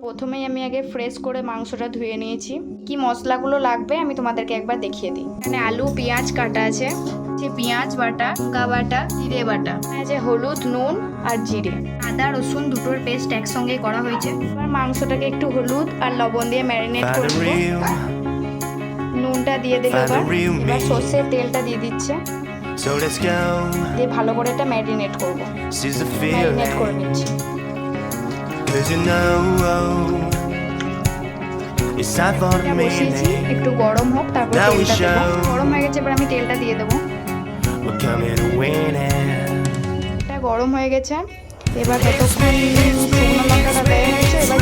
প্রথমেই আমি আগে ফ্রেশ করে মাংসটা ধুয়ে নিয়েছি। কি মশলাগুলো লাগবে আমি তোমাদেরকে একবার দেখিয়ে দিই। এখানে আলু পেঁয়াজ কাটা আছে। যে পেঁয়াজ বাটা লঙ্কা বাটা জিরে বাটা। আছে হলুদ নুন আর জিরে। আদা রসুন দুটোর পেস্ট একসঙ্গে করা হয়েছে। এবার মাংসটাকে একটু হলুদ আর লবণ দিয়ে ম্যারিনেট By করে the দেবো real, নুনটা দিয়ে the এবার। এবার সর্ষের তেলটা দিয়ে দিচ্ছে. দিয়ে ভালো করে এটা ম্যারিনেট করব। ম্যারিনেট করে. নিচ্ছি। Cause you know, it's time for the বসিয়েছি meaning. একটু গরম হোক তারপর Now we তেলটা দেবো show. গরম হয়ে গেছে এবার আমি তেলটা দিয়ে দেবো We're coming to win it. এটা গরম হয়ে গেছে এবার ততক্ষণ শুকনো লঙ্কাটা দেওয়া হয়েছে এবার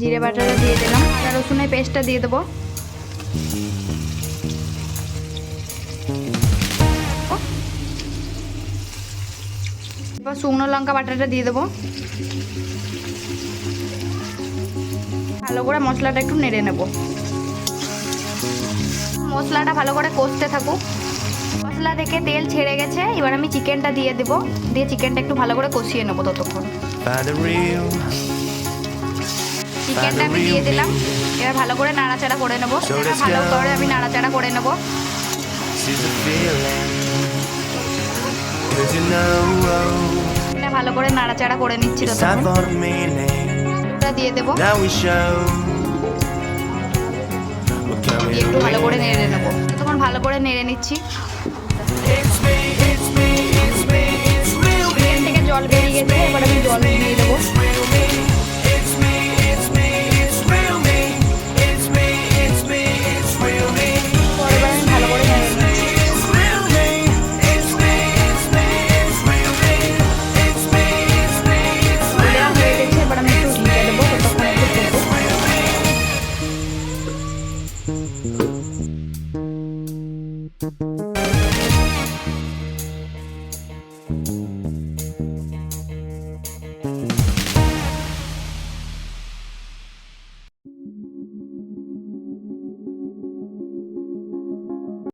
জিরে বাটাটা দিয়ে দিলাম। আদা রসুনের পেস্টটা দিয়ে দেবো। শুকনো লঙ্কা বাটাটা দিয়ে দেবো। ভালো করে মশলাটা একটু নেড়ে নেব। মশলাটা ভালো করে কষতে থাকুক। মশলা থেকে তেল ছেড়ে গেছে, এবার আমি চিকেনটা দিয়ে দেবো। দিয়ে চিকেনটা একটু ভালো করে কষিয়ে নেব ততক্ষণ। চিকেনটা আমি দিয়ে দিলাম। এবার ভালো করে নাড়াচাড়া করে নেব। ভালো করে আমি নাড়াচাড়া করে নেব। এটা ভালো করে নাড়াচাড়া করে নিচ্ছি দিয়ে দেবো। একটু ভালো করে নেড়ে নেব। তখন ভালো করে নেড়ে নিচ্ছি।